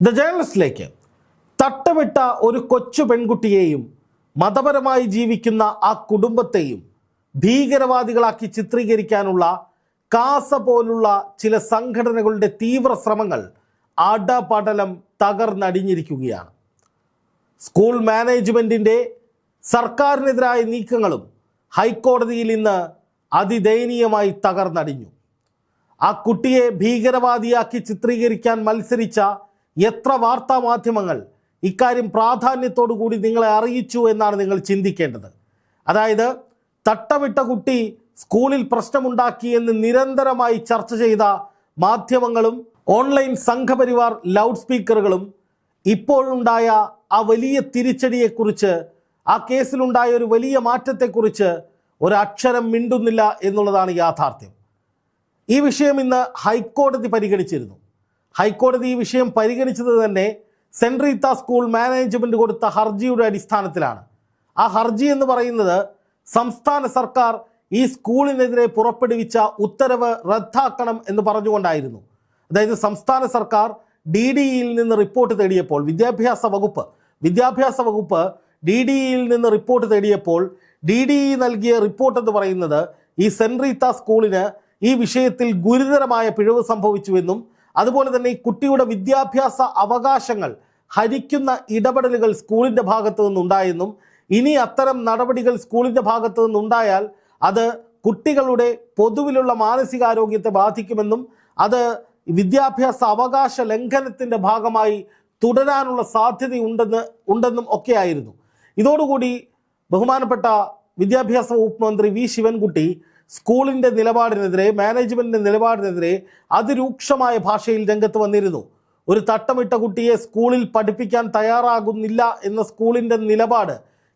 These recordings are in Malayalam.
ദ ജേണലിസ്റ്റിലേക്ക് തട്ടമിട്ട ഒരു കൊച്ചു പെൺകുട്ടിയെയും മതപരമായി ജീവിക്കുന്ന ആ കുടുംബത്തെയും ഭീകരവാദികളാക്കി ചിത്രീകരിക്കാനുള്ള കാസ പോലുള്ള ചില സംഘടനകളുടെ തീവ്ര ശ്രമങ്ങൾ അടപടലം തകർന്നടിഞ്ഞിരിക്കുകയാണ്. സ്കൂൾ മാനേജ്മെന്റിന്റെ സർക്കാരിനെതിരായ നീക്കങ്ങളും ഹൈക്കോടതിയിൽ ഇന്ന് അതിദയനീയമായി തകർന്നടിഞ്ഞു. ആ കുട്ടിയെ ഭീകരവാദിയാക്കി ചിത്രീകരിക്കാൻ മത്സരിച്ച എത്ര വാർത്താ മാധ്യമങ്ങൾ ഇക്കാര്യം പ്രാധാന്യത്തോടു കൂടി നിങ്ങളെ അറിയിച്ചു എന്നാണ് നിങ്ങൾ ചിന്തിക്കേണ്ടത്. അതായത് തട്ടവിട്ട കുട്ടി സ്കൂളിൽ പ്രശ്നമുണ്ടാക്കി എന്ന് നിരന്തരമായി ചർച്ച ചെയ്ത മാധ്യമങ്ങളും ഓൺലൈൻ സംഘപരിവാർ ലൗഡ് സ്പീക്കറുകളും ഇപ്പോഴുണ്ടായ ആ വലിയ തിരിച്ചടിയെക്കുറിച്ച് ആ കേസിലുണ്ടായ ഒരു വലിയ മാറ്റത്തെക്കുറിച്ച് ഒരക്ഷരം മിണ്ടുന്നില്ല എന്നുള്ളതാണ് യാഥാർത്ഥ്യം. ഈ വിഷയം ഇന്ന് ഹൈക്കോടതി പരിഗണിച്ചിരുന്നു. ഹൈക്കോടതി ഈ വിഷയം പരിഗണിച്ചത് തന്നെ സെന്റ് റീത്ത സ്കൂൾ മാനേജ്മെന്റ് കൊടുത്ത ഹർജിയുടെ അടിസ്ഥാനത്തിലാണ്. ആ ഹർജി എന്ന് പറയുന്നത് സംസ്ഥാന സർക്കാർ ഈ സ്കൂളിനെതിരെ പുറപ്പെടുവിച്ച ഉത്തരവ് റദ്ദാക്കണം എന്ന് പറഞ്ഞുകൊണ്ടായിരുന്നു. അതായത് സംസ്ഥാന സർക്കാർ ഡി ഡിയിൽ നിന്ന് റിപ്പോർട്ട് തേടിയപ്പോൾ വിദ്യാഭ്യാസ വകുപ്പ് വിദ്യാഭ്യാസ വകുപ്പ് ഡി ഡിയിൽ നിന്ന് റിപ്പോർട്ട് തേടിയപ്പോൾ ഡി ഡി ഇ നൽകിയ റിപ്പോർട്ട് എന്ന് പറയുന്നത് ഈ സെന്റ് റീത്ത സ്കൂളിന് ഈ വിഷയത്തിൽ ഗുരുതരമായ പിഴവ് സംഭവിച്ചുവെന്നും അതുപോലെ തന്നെ ഈ കുട്ടിയുടെ വിദ്യാഭ്യാസ അവകാശങ്ങൾ ഹരിക്കുന്ന ഇടപെടലുകൾ സ്കൂളിന്റെ ഭാഗത്തു നിന്നുണ്ടായെന്നും ഇനി അത്തരം നടപടികൾ സ്കൂളിന്റെ ഭാഗത്തു നിന്നുണ്ടായാൽ അത് കുട്ടികളുടെ പൊതുവിലുള്ള മാനസികാരോഗ്യത്തെ ബാധിക്കുമെന്നും അത് വിദ്യാഭ്യാസ അവകാശ ലംഘനത്തിന്റെ ഭാഗമായി തുടരാനുള്ള സാധ്യതയുണ്ടെന്ന് ഉണ്ടെന്നും ഒക്കെയായിരുന്നു. ഇതോടുകൂടി ബഹുമാനപ്പെട്ട വിദ്യാഭ്യാസ വകുപ്പ് മന്ത്രി വി. ശിവൻകുട്ടി സ്കൂളിന്റെ നിലപാടിനെതിരെ മാനേജ്മെന്റിന്റെ നിലപാടിനെതിരെ അതിരൂക്ഷമായ ഭാഷയിൽ രംഗത്ത് വന്നിരുന്നു. ഒരു തട്ടമിട്ട കുട്ടിയെ സ്കൂളിൽ പഠിപ്പിക്കാൻ തയ്യാറാകുന്നില്ല എന്ന സ്കൂളിന്റെ നിലപാട്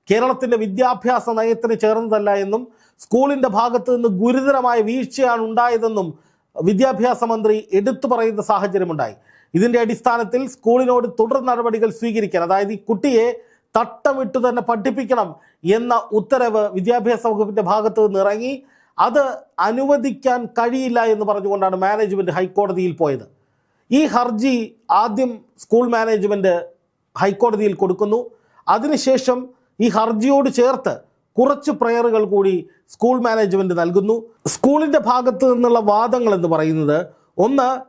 കേരളത്തിന്റെ വിദ്യാഭ്യാസ നയത്തിന് ചേർന്നതല്ല എന്നും സ്കൂളിന്റെ ഭാഗത്ത് നിന്ന് ഗുരുതരമായ വീഴ്ചയാണ് ഉണ്ടായതെന്നും വിദ്യാഭ്യാസ മന്ത്രി എടുത്തു പറയുന്ന സാഹചര്യമുണ്ടായി. ഇതിന്റെ അടിസ്ഥാനത്തിൽ സ്കൂളിനോട് തുടർ നടപടികൾ സ്വീകരിക്കാൻ അതായത് ഈ കുട്ടിയെ തട്ടമിട്ട് തന്നെ പഠിപ്പിക്കണം എന്ന ഉത്തരവ് വിദ്യാഭ്യാസ വകുപ്പിന്റെ ഭാഗത്ത് നിന്ന് ഇറങ്ങി. അത് അനുവദിക്കാൻ കഴിയില്ല എന്ന് പറഞ്ഞുകൊണ്ടാണ് മാനേജ്മെന്റ് ഹൈക്കോടതിയിൽ പോയത്. ഈ ഹർജി ആദ്യം സ്കൂൾ മാനേജ്മെന്റ് ഹൈക്കോടതിയിൽ കൊടുക്കുന്നു. അതിനുശേഷം ഈ ഹർജിയോട് ചേർത്ത് കുറച്ച് പ്രയറുകൾ കൂടി സ്കൂൾ മാനേജ്മെന്റ് നൽകുന്നു. സ്കൂളിന്റെ ഭാഗത്തു നിന്നുള്ള വാദങ്ങൾ എന്ന് പറയുന്നത് ഒന്ന്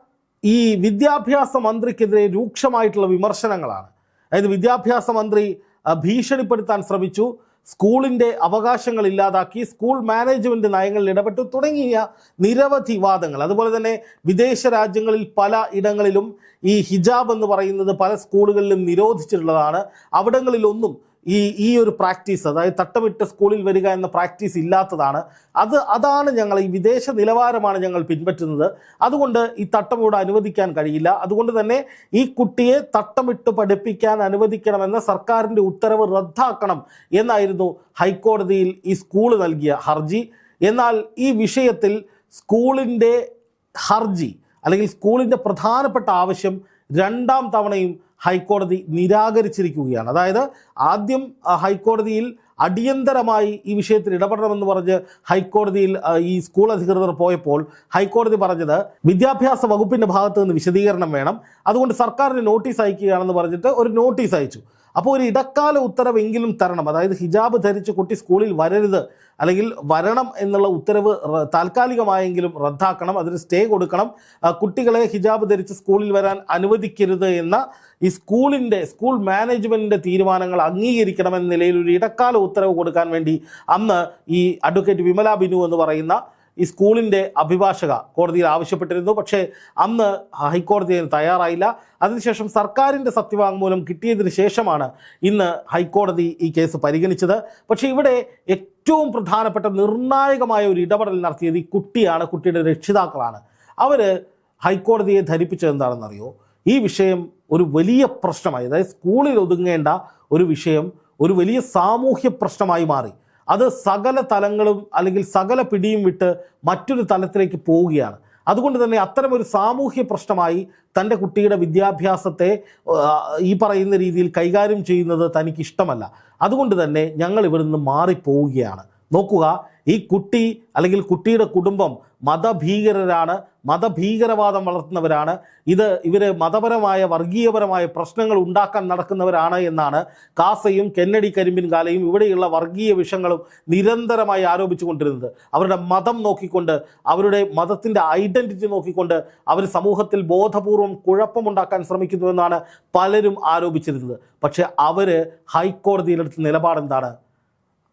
ഈ വിദ്യാഭ്യാസ മന്ത്രിക്കെതിരെ രൂക്ഷമായിട്ടുള്ള വിമർശനങ്ങളാണ്. അതായത് വിദ്യാഭ്യാസ മന്ത്രി ഭീഷണിപ്പെടുത്താൻ ശ്രമിച്ചു. സ്കൂളിന്റെ അവകാശങ്ങൾ ഇല്ലാതാക്കി സ്കൂൾ മാനേജ്മെന്റ് നയങ്ങളിൽ ഇടപെട്ടു തുടങ്ങിയ നിരവധി വാദങ്ങൾ. അതുപോലെ തന്നെ വിദേശ രാജ്യങ്ങളിൽ പല ഇടങ്ങളിലും ഈ ഹിജാബ് എന്ന് പറയുന്നത് പല സ്കൂളുകളിലും നിരോധിച്ചിട്ടുള്ളതാണ്. അവിടങ്ങളിലൊന്നും ഈ ഈ ഒരു പ്രാക്ടീസ് അതായത് തട്ടമിട്ട് സ്കൂളിൽ വരിക എന്ന പ്രാക്ടീസ് ഇല്ലാത്തതാണ്. അത് അതാണ് ഞങ്ങൾ ഈ വിദേശ നിലവാരമാണ് ഞങ്ങൾ പിൻപറ്റുന്നത്. അതുകൊണ്ട് ഈ തട്ടം ഇവിടെ അനുവദിക്കാൻ കഴിയില്ല. അതുകൊണ്ട് തന്നെ ഈ കുട്ടിയെ തട്ടമിട്ട് പഠിപ്പിക്കാൻ അനുവദിക്കണമെന്ന സർക്കാരിന്റെ ഉത്തരവ് റദ്ദാക്കണം എന്നായിരുന്നു ഹൈക്കോടതിയിൽ ഈ സ്കൂൾ നൽകിയ ഹർജി. എന്നാൽ ഈ വിഷയത്തിൽ സ്കൂളിന്റെ ഹർജി അല്ലെങ്കിൽ സ്കൂളിന്റെ പ്രധാനപ്പെട്ട ആവശ്യം രണ്ടാം തവണയും ഹൈക്കോടതി നിരാകരിച്ചിരിക്കുകയാണ്. അതായത് ആദ്യം ഹൈക്കോടതിയിൽ അടിയന്തരമായി ഈ വിഷയത്തിൽ ഇടപെടണമെന്ന് പറഞ്ഞ് ഹൈക്കോടതിയിൽ ഈ സ്കൂൾ അധികൃതർ പോയപ്പോൾ ഹൈക്കോടതി പറഞ്ഞത് വിദ്യാഭ്യാസ വകുപ്പിന്റെ ഭാഗത്ത് നിന്ന് വിശദീകരണം വേണം. അതുകൊണ്ട് സർക്കാരിന് നോട്ടീസ് അയക്കുകയാണെന്ന് പറഞ്ഞിട്ട് ഒരു നോട്ടീസ് അയച്ചു. അപ്പോൾ ഒരു ഇടക്കാല ഉത്തരവെങ്കിലും തരണം. അതായത് ഹിജാബ് ധരിച്ച് കുട്ടി സ്കൂളിൽ വരരുത് അല്ലെങ്കിൽ വരണം എന്നുള്ള ഉത്തരവ് താൽക്കാലികമായെങ്കിലും റദ്ദാക്കണം അതിന് സ്റ്റേ കൊടുക്കണം. കുട്ടികളെ ഹിജാബ് ധരിച്ച് സ്കൂളിൽ വരാൻ അനുവദിക്കരുത് എന്ന ഈ സ്കൂളിന്റെ സ്കൂൾ മാനേജ്മെന്റിന്റെ തീരുമാനങ്ങൾ അംഗീകരിക്കണമെന്ന നിലയിൽ ഒരു ഇടക്കാല ഉത്തരവ് കൊടുക്കാൻ വേണ്ടി അന്ന് ഈ അഡ്വക്കേറ്റ് വിമല ബിനു എന്ന് പറയുന്ന ഈ സ്കൂളിന്റെ അഭിഭാഷക കോടതിയിൽ ആവശ്യപ്പെട്ടിരുന്നു. പക്ഷേ അന്ന് ഹൈക്കോടതി അതിന് തയ്യാറായില്ല. അതിനുശേഷം സർക്കാരിന്റെ സത്യവാങ്മൂലം കിട്ടിയതിന് ശേഷമാണ് ഇന്ന് ഹൈക്കോടതി ഈ കേസ് പരിഗണിച്ചത്. പക്ഷേ ഇവിടെ ഏറ്റവും പ്രധാനപ്പെട്ട നിർണായകമായ ഒരു ഇടപെടൽ നടത്തിയത് ഈ കുട്ടിയാണ് കുട്ടിയുടെ രക്ഷിതാക്കളാണ്. അവർ ഹൈക്കോടതിയെ ധരിപ്പിച്ചത് എന്താണെന്നറിയോ? ഈ വിഷയം ഒരു വലിയ പ്രശ്നമായി അതായത് സ്കൂളിൽ ഒതുങ്ങേണ്ട ഒരു വിഷയം ഒരു വലിയ സാമൂഹ്യ പ്രശ്നമായി മാറി. അത് സകല തലങ്ങളും അല്ലെങ്കിൽ സകല പിടിയും വിട്ട് മറ്റൊരു തലത്തിലേക്ക് പോവുകയാണ്. അതുകൊണ്ട് തന്നെ അത്തരമൊരു സാമൂഹ്യ പ്രശ്നമായി തന്റെ കുട്ടിയുടെ വിദ്യാഭ്യാസത്തെ ഈ പറയുന്ന രീതിയിൽ കൈകാര്യം ചെയ്യുന്നത് തനിക്ക് ഇഷ്ടമല്ല. അതുകൊണ്ട് തന്നെ ഞങ്ങൾ ഇവിടെ നിന്ന് മാറിപ്പോവുകയാണ്. നോക്കുക ഈ കുട്ടി അല്ലെങ്കിൽ കുട്ടിയുടെ കുടുംബം മതഭീകരരാണ് മതഭീകരവാദം വളർത്തുന്നവരാണ്. ഇത് ഇവർ മതപരമായ വർഗീയപരമായ പ്രശ്നങ്ങൾ ഉണ്ടാക്കാൻ നടക്കുന്നവരാണ് എന്നാണ് കാസയും കെന്നഡി കരിമ്പിൻ കാലയും ഇവിടെയുള്ള വർഗീയ വിഷങ്ങളും നിരന്തരമായി ആരോപിച്ചുകൊണ്ടിരുന്നത് അവരുടെ മതം നോക്കിക്കൊണ്ട് അവരുടെ മതത്തിന്റെ ഐഡന്റിറ്റി നോക്കിക്കൊണ്ട് അവർ സമൂഹത്തിൽ ബോധപൂർവം കുഴപ്പമുണ്ടാക്കാൻ ശ്രമിക്കുന്നുവെന്നാണ് പലരും ആരോപിച്ചിരുന്നത്. പക്ഷേ അവർ ഹൈക്കോടതിയിലെടുത്ത നിലപാടെന്താണ്?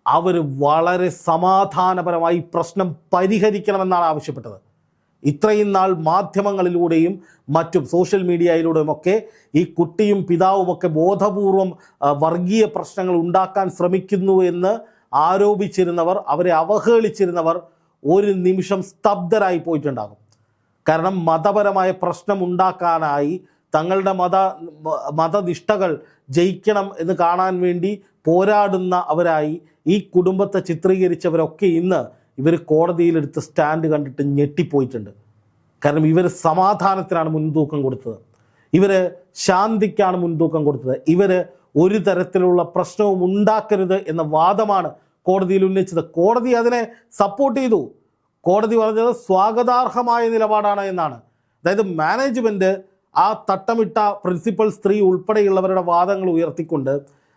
അവർ വളരെ സമാധാനപരമായി പ്രശ്നം പരിഹരിക്കണമെന്നാണ് ആവശ്യപ്പെട്ടത്. ഇത്രയും നാൾ മാധ്യമങ്ങളിലൂടെയും മറ്റും സോഷ്യൽ മീഡിയയിലൂടെയുമൊക്കെ ഈ കുട്ടിയും പിതാവുമൊക്കെ ബോധപൂർവം വർഗീയ പ്രശ്നങ്ങൾ ഉണ്ടാക്കാൻ ശ്രമിക്കുന്നു എന്ന് ആരോപിച്ചിരുന്നവർ അവരെ അവഹേളിച്ചിരുന്നവർ ഒരു നിമിഷം സ്തബ്ധരായി പോയിട്ടുണ്ടാകും. കാരണം മതപരമായ പ്രശ്നം ഉണ്ടാക്കാനായി തങ്ങളുടെ മത മതനിഷ്ഠകൾ ജയിക്കണം എന്ന് കാണാൻ വേണ്ടി പോരാടുന്ന അവരായി ഈ കുടുംബത്തെ ചിത്രീകരിച്ചവരൊക്കെ ഇന്ന് ഇവർ കോടതിയിലെടുത്ത് സ്റ്റാൻഡ് കണ്ടിട്ട് ഞെട്ടിപ്പോയിട്ടുണ്ട്. കാരണം ഇവർ സമാധാനത്തിനാണ് മുൻതൂക്കം കൊടുത്തത്. ഇവർ ശാന്തിക്കാണ് മുൻതൂക്കം കൊടുത്തത്. ഇവർ ഒരു തരത്തിലുള്ള പ്രശ്നവും ഉണ്ടാക്കരുത് എന്ന വാദമാണ് കോടതിയിൽ ഉന്നയിച്ചത്. കോടതി അതിനെ സപ്പോർട്ട് ചെയ്തു. കോടതി പറഞ്ഞത് സ്വാഗതാർഹമായ നിലപാടാണ് എന്നാണ്. അതായത് മാനേജ്മെന്റ് ആ തട്ടമിട്ട പ്രിൻസിപ്പൽ സ്ത്രീ ഉൾപ്പെടെയുള്ളവരുടെ വാദങ്ങൾ ഉയർത്തിക്കൊണ്ട്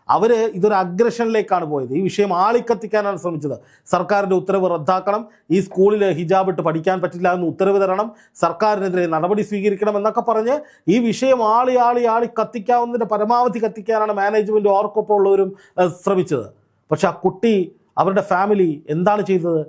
അവർ ഇതൊരു അഗ്രഷനിലേക്കാണ് പോയത്. ഈ വിഷയം ആളിക്കത്തിക്കാനാണ് ശ്രമിച്ചത്. സർക്കാരിന്റെ ഉത്തരവ് റദ്ദാക്കണം. ഈ സ്കൂളിൽ ഹിജാബ് ഇട്ട് പഠിക്കാൻ പറ്റില്ല എന്ന് ഉത്തരവ് തരണം. സർക്കാരിനെതിരെ നടപടി സ്വീകരിക്കണം എന്നൊക്കെ പറഞ്ഞ് ഈ വിഷയം ആളി ആളി ആളി കത്തിക്കാവുന്നതിന്റെ പരമാവധി കത്തിക്കാനാണ് മാനേജ്മെന്റ് ഓർക്കൊപ്പം ഉള്ളവരും ശ്രമിച്ചത്. പക്ഷെ ആ കുട്ടി അവരുടെ ഫാമിലി എന്താണ് ചെയ്തത്?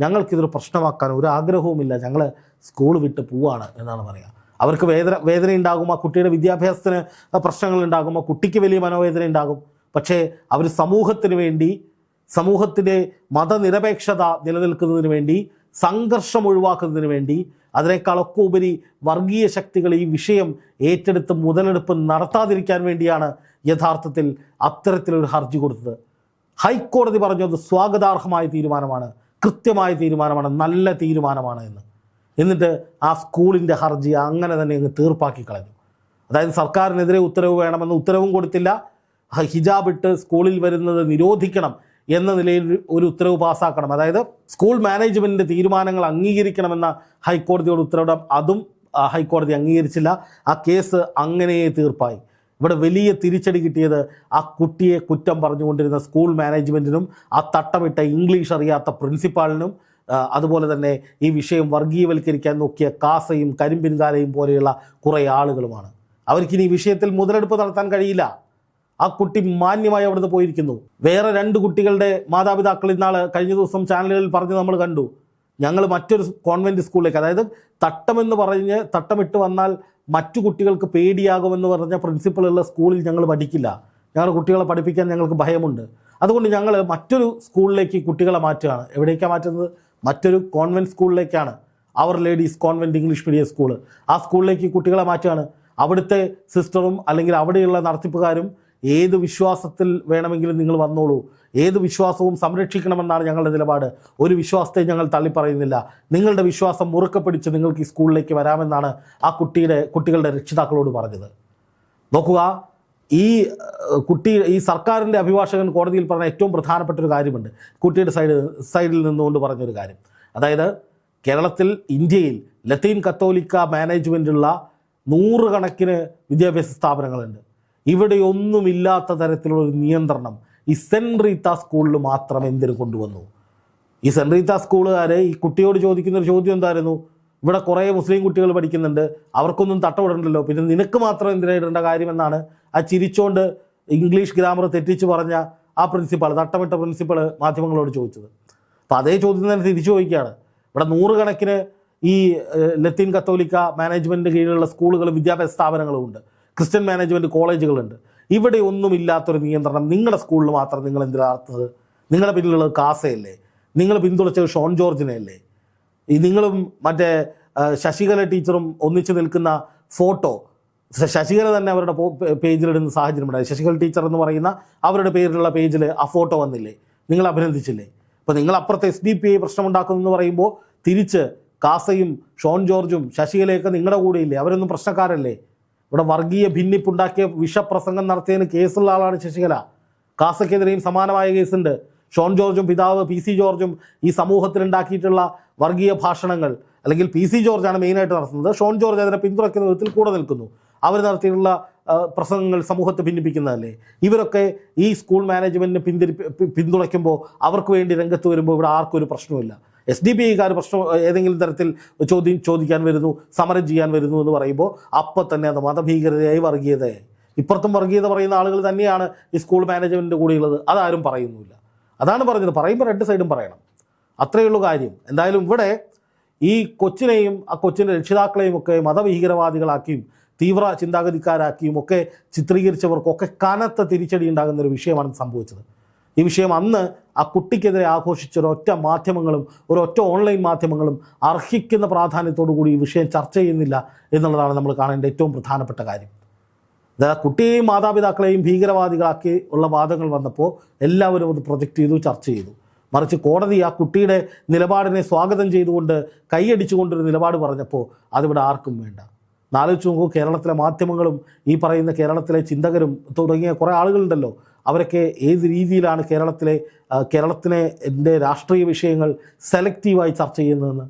ഞങ്ങൾക്കിതൊരു പ്രശ്നമാക്കാൻ ഒരു ആഗ്രഹവുമില്ല. ഞങ്ങൾ സ്കൂൾ വിട്ട് പോവാണ് എന്നാണ് പറയുക അവർക്ക് വേദന വേദന ഉണ്ടാകും ആ കുട്ടിയുടെ വിദ്യാഭ്യാസത്തിന് പ്രശ്നങ്ങൾ ഉണ്ടാകും ആ കുട്ടിക്ക് വലിയ മനോവേദന ഉണ്ടാകും പക്ഷേ അവർ സമൂഹത്തിന് വേണ്ടി സമൂഹത്തിന്റെ മതനിരപേക്ഷത നിലനിൽക്കുന്നതിന് വേണ്ടി സംഘർഷം ഒഴിവാക്കുന്നതിന് വേണ്ടി അതിനേക്കാളൊക്കെ ഉപരി വർഗീയ ശക്തികൾ ഈ വിഷയം ഏറ്റെടുത്ത് മുതലെടുപ്പ് നടത്താതിരിക്കാൻ വേണ്ടിയാണ് യഥാർത്ഥത്തിൽ അത്തരത്തിലൊരു ഹർജി കൊടുത്തത്. ഹൈക്കോടതി പറഞ്ഞത് സ്വാഗതാർഹമായ തീരുമാനമാണ് കൃത്യമായ തീരുമാനമാണ് നല്ല തീരുമാനമാണ് എന്ന്. എന്നിട്ട് ആ സ്കൂളിന്റെ ഹർജി അങ്ങനെ തന്നെ അങ്ങ് തീർപ്പാക്കി കളഞ്ഞു. അതായത് സർക്കാരിനെതിരെ ഉത്തരവ് വേണമെന്ന് ഉത്തരവും കൊടുത്തില്ല ഹിജാബ് ഇട്ട് സ്കൂളിൽ വരുന്നത് നിരോധിക്കണം എന്ന നിലയിൽ ഒരു ഉത്തരവ് പാസ്സാക്കണം. അതായത് സ്കൂൾ മാനേജ്മെന്റിന്റെ തീരുമാനങ്ങൾ അംഗീകരിക്കണമെന്ന ഹൈക്കോടതിയുടെ ഉത്തരവ് അതും ഹൈക്കോടതി അംഗീകരിച്ചില്ല. ആ കേസ് അങ്ങനെയേ തീർപ്പായി. ഇവിടെ വലിയ തിരിച്ചടി കിട്ടിയത് ആ കുട്ടിയെ കുറ്റം പറഞ്ഞുകൊണ്ടിരുന്ന സ്കൂൾ മാനേജ്മെന്റിനും ആ തട്ടമിട്ട ഇംഗ്ലീഷ് അറിയാത്ത പ്രിൻസിപ്പാളിനും അതുപോലെ തന്നെ ഈ വിഷയം വർഗീയവൽക്കരിക്കാൻ നോക്കിയ കാസയും കരിമ്പിൻകാലയും പോലെയുള്ള കുറേ ആളുകളുമാണ്. അവർക്കിനി ഈ വിഷയത്തിൽ മുതലെടുപ്പ് നടത്താൻ കഴിയില്ല. ആ കുട്ടി മാന്യമായി അവിടുന്ന് പോയിരിക്കുന്നു. വേറെ രണ്ട് കുട്ടികളുടെ മാതാപിതാക്കൾ ഇന്നാൾ കഴിഞ്ഞ ദിവസം ചാനലുകളിൽ പറഞ്ഞ് നമ്മൾ കണ്ടു. ഞങ്ങൾ മറ്റൊരു കോൺവെന്റ് സ്കൂളിലേക്ക് അതായത് തട്ടമെന്ന് പറഞ്ഞ് തട്ടമിട്ട് വന്നാൽ മറ്റു കുട്ടികൾക്ക് പേടിയാകുമെന്ന് പറഞ്ഞ പ്രിൻസിപ്പളുള്ള സ്കൂളിൽ ഞങ്ങൾ പഠിക്കില്ല. ഞങ്ങളുടെ കുട്ടികളെ പഠിപ്പിക്കാൻ ഞങ്ങൾക്ക് ഭയമുണ്ട്. അതുകൊണ്ട് ഞങ്ങൾ മറ്റൊരു സ്കൂളിലേക്ക് കുട്ടികളെ മാറ്റുകയാണ്. എവിടേക്കാണ് മാറ്റുന്നത്? മറ്റൊരു കോൺവെന്റ് സ്കൂളിലേക്കാണ്. അവർ ladies convent English medium school ആ സ്കൂളിലേക്ക് കുട്ടികളെ മാറ്റുകയാണ്. അവിടുത്തെ സിസ്റ്ററും അല്ലെങ്കിൽ അവിടെയുള്ള നടത്തിപ്പുകാരും ഏത് വിശ്വാസത്തിൽ വേണമെങ്കിലും നിങ്ങൾ വന്നോളൂ. ഏത് വിശ്വാസവും സംരക്ഷിക്കണമെന്നാണ് ഞങ്ങളുടെ നിലപാട്. ഒരു വിശ്വാസത്തെ ഞങ്ങൾ തള്ളിപ്പറയുന്നില്ല. നിങ്ങളുടെ വിശ്വാസം മുറുക്കെ പിടിച്ച് നിങ്ങൾക്ക് ഈ സ്കൂളിലേക്ക് വരാമെന്നാണ് ആ കുട്ടിയുടെ കുട്ടികളുടെ രക്ഷിതാക്കളോട് പറഞ്ഞത്. നോക്കുക ഈ കുട്ടി ഈ സർക്കാരിന്റെ അഭിഭാഷകൻ കോടതിയിൽ പറഞ്ഞ ഏറ്റവും പ്രധാനപ്പെട്ട ഒരു കാര്യമുണ്ട്. കുട്ടിയുടെ സൈഡ് സൈഡിൽ നിന്നുകൊണ്ട് പറഞ്ഞൊരു കാര്യം. അതായത് കേരളത്തിൽ ഇന്ത്യയിൽ ലത്തീൻ കത്തോലിക്ക മാനേജ്മെന്റുള്ള നൂറുകണക്കിന് വിദ്യാഭ്യാസ സ്ഥാപനങ്ങളുണ്ട്. ഇവിടെ ഒന്നുമില്ലാത്ത തരത്തിലുള്ള ഒരു നിയന്ത്രണം ഈ സെന്റ് റീത്ത സ്കൂളിൽ മാത്രം എന്തിനു കൊണ്ടുവന്നു? ഈ സെന്റ് റീത്ത സ്കൂളുകാർ ഈ കുട്ടിയോട് ചോദിക്കുന്ന ഒരു ചോദ്യം എന്തായിരുന്നു? ഇവിടെ കുറേ മുസ്ലിം കുട്ടികൾ പഠിക്കുന്നുണ്ട് അവർക്കൊന്നും തട്ടവിടണ്ടല്ലോ. പിന്നെ നിനക്ക് മാത്രം എന്തിനാ ഇടേണ്ട കാര്യമെന്നാണ് ആ ചിരിച്ചോണ്ട് ഇംഗ്ലീഷ് ഗ്രാമർ തെറ്റിച്ച് പറഞ്ഞ ആ പ്രിൻസിപ്പാൾ തട്ടമിട്ട പ്രിൻസിപ്പൾ മാധ്യമങ്ങളോട് ചോദിച്ചത്. അപ്പോൾ അതേ ചോദ്യം തന്നെ തിരിച്ചു ചോദിക്കുകയാണ്. ഇവിടെ നൂറുകണക്കിന് ഈ ലത്തീൻ കത്തോലിക്ക മാനേജ്മെന്റ് കീഴിലുള്ള സ്കൂളുകളും വിദ്യാഭ്യാസ സ്ഥാപനങ്ങളും ഉണ്ട്. ക്രിസ്ത്യൻ മാനേജ്മെന്റ് കോളേജുകളുണ്ട്. ഇവിടെ ഒന്നുമില്ലാത്തൊരു നിയന്ത്രണം നിങ്ങളുടെ സ്കൂളിൽ മാത്രം നിങ്ങൾ എന്തിനാർത്തത് നിങ്ങളുടെ പിന്നിലുള്ളത് കാസയല്ലേ? നിങ്ങൾ പിന്തുണച്ചത് ഷോൺ ജോർജിനെ അല്ലേ ഈ നിങ്ങളും മറ്റേ ശശികല ടീച്ചറും ഒന്നിച്ച് നിൽക്കുന്ന ഫോട്ടോ ശശികല തന്നെ അവരുടെ പേജിലിടുന്ന സാഹചര്യം ഉണ്ടായി. ശശികല ടീച്ചർ എന്ന് പറയുന്ന അവരുടെ പേരിലുള്ള പേജിൽ ആ ഫോട്ടോ വന്നില്ലേ? നിങ്ങൾ അഭിനന്ദിച്ചില്ലേ? അപ്പോൾ നിങ്ങൾ അപ്പുറത്തെ എസ് ഡി പി ഐ പ്രശ്നമുണ്ടാക്കുന്നു എന്ന് പറയുമ്പോൾ തിരിച്ച് കാസയും ഷോൺ ജോർജും ശശികലയൊക്കെ നിങ്ങളുടെ കൂടെയില്ലേ? അവരൊന്നും പ്രശ്നക്കാരല്ലേ? ഇവിടെ വർഗീയ ഭിന്നിപ്പുണ്ടാക്കിയ വിഷപ്രസംഗം നടത്തിയതിന് കേസുള്ള ആളാണ് ശശികല. കാസക്കെതിരെയും സമാനമായ കേസുണ്ട്. ഷോൺ ജോർജും പിതാവ് പി സി ജോർജും ഈ സമൂഹത്തിൽ ഉണ്ടാക്കിയിട്ടുള്ള വർഗീയ ഭാഷണങ്ങൾ. അല്ലെങ്കിൽ പി സി ജോർജാണ് മെയിനായിട്ട് നടത്തുന്നത്. ഷോൺ ജോർജ് അതിനെ പിന്തുണയ്ക്കുന്ന വിധത്തിൽ കൂടെ നിൽക്കുന്നു. അവർ നടത്തിയിട്ടുള്ള പ്രസംഗങ്ങൾ സമൂഹത്തെ ഭിന്നിപ്പിക്കുന്നതല്ലേ? ഇവരൊക്കെ ഈ സ്കൂൾ മാനേജ്മെന്റിനെ പിന്തിരി പിന്തുണയ്ക്കുമ്പോൾ അവർക്ക് വേണ്ടി രംഗത്ത് വരുമ്പോൾ ഇവിടെ ആർക്കും ഒരു പ്രശ്നമില്ല എസ് ഡി പി ഐക്കാർ പ്രശ്നം ഏതെങ്കിലും തരത്തിൽ ചോദ്യം ചോദിക്കാൻ വരുന്നു സമരം ചെയ്യാൻ വരുന്നു എന്ന് പറയുമ്പോൾ അപ്പം തന്നെ അത് മതഭീകരതയായി വർഗീയതയായി. ഇപ്പുറത്തും വർഗീയത പറയുന്ന ആളുകൾ തന്നെയാണ് ഈ സ്കൂൾ മാനേജ്മെന്റിന്റെ കൂടെയുള്ളത് അതാരും പറയുന്നില്ല അതാണ് പറഞ്ഞത്. പറയുമ്പോൾ രണ്ട് സൈഡും പറയണം. അത്രയേ ഉള്ളൂ കാര്യം. എന്തായാലും ഇവിടെ ഈ കൊച്ചിനെയും ആ കൊച്ചിന്റെ രക്ഷിതാക്കളെയും ഒക്കെ മതഭീകരവാദികളാക്കിയും തീവ്ര ചിന്താഗതിക്കാരാക്കിയും ഒക്കെ ചിത്രീകരിച്ചവർക്കൊക്കെ കനത്ത തിരിച്ചടി ഉണ്ടാകുന്ന ഒരു വിഷയമാണ് സംഭവിച്ചത്. ഈ വിഷയം അന്ന് ആ കുട്ടിക്കെതിരെ ആഘോഷിച്ച ഒരൊറ്റ മാധ്യമങ്ങളും ഒരൊറ്റ ഓൺലൈൻ മാധ്യമങ്ങളും അർഹിക്കുന്ന പ്രാധാന്യത്തോടു കൂടി ഈ വിഷയം ചർച്ച ചെയ്യുന്നില്ല എന്നുള്ളതാണ് നമ്മൾ കാണേണ്ട ഏറ്റവും പ്രധാനപ്പെട്ട കാര്യം. അതായത് കുട്ടിയെയും മാതാപിതാക്കളെയും ഭീകരവാദികളാക്കി ഉള്ള വാദങ്ങൾ വന്നപ്പോൾ എല്ലാവരും അത് പ്രൊജക്റ്റ് ചെയ്തു ചർച്ച ചെയ്തു. മറിച്ച് കോടതി ആ കുട്ടിയുടെ നിലപാടിനെ സ്വാഗതം ചെയ്തുകൊണ്ട് കൈയടിച്ചുകൊണ്ടൊരു നിലപാട് പറഞ്ഞപ്പോൾ അതിവിടെ ആർക്കും വേണ്ട. നാലോചിച്ച് നോക്കൂ കേരളത്തിലെ മാധ്യമങ്ങളും ഈ പറയുന്ന കേരളത്തിലെ ചിന്തകരും തുടങ്ങിയ കുറേ ആളുകളുണ്ടല്ലോ. അവരൊക്കെ ഏത് രീതിയിലാണ് കേരളത്തിലെ കേരളത്തിലെ എന്റെ രാഷ്ട്രീയ വിഷയങ്ങൾ സെലക്റ്റീവായി ചർച്ച ചെയ്യുന്നതെന്ന്?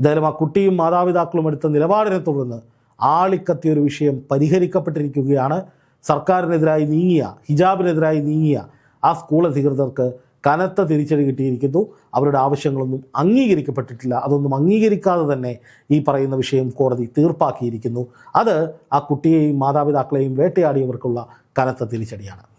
എന്തായാലും ആ കുട്ടിയും മാതാപിതാക്കളും എടുത്ത നിലപാടിനെ തുടർന്ന് ആളിക്കത്തിയ ഒരു വിഷയം പരിഹരിക്കപ്പെട്ടിരിക്കുകയാണ്. സർക്കാരിനെതിരായി നീങ്ങിയ ഹിജാബിനെതിരായി നീങ്ങിയ ആ സ്കൂൾ അധികൃതർക്ക് കനത്ത തിരിച്ചടി കിട്ടിയിരിക്കുന്നു. അവരുടെ ആവശ്യങ്ങളൊന്നും അംഗീകരിക്കപ്പെട്ടിട്ടില്ല. അതൊന്നും അംഗീകരിക്കാതെ തന്നെ ഈ പറയുന്ന വിഷയം കോടതി തീർപ്പാക്കിയിരിക്കുന്നു. അത് ആ കുട്ടിയെയും മാതാപിതാക്കളെയും വേട്ടയാടിയവർക്കുള്ള കനത്ത തിരിച്ചടിയാണ്.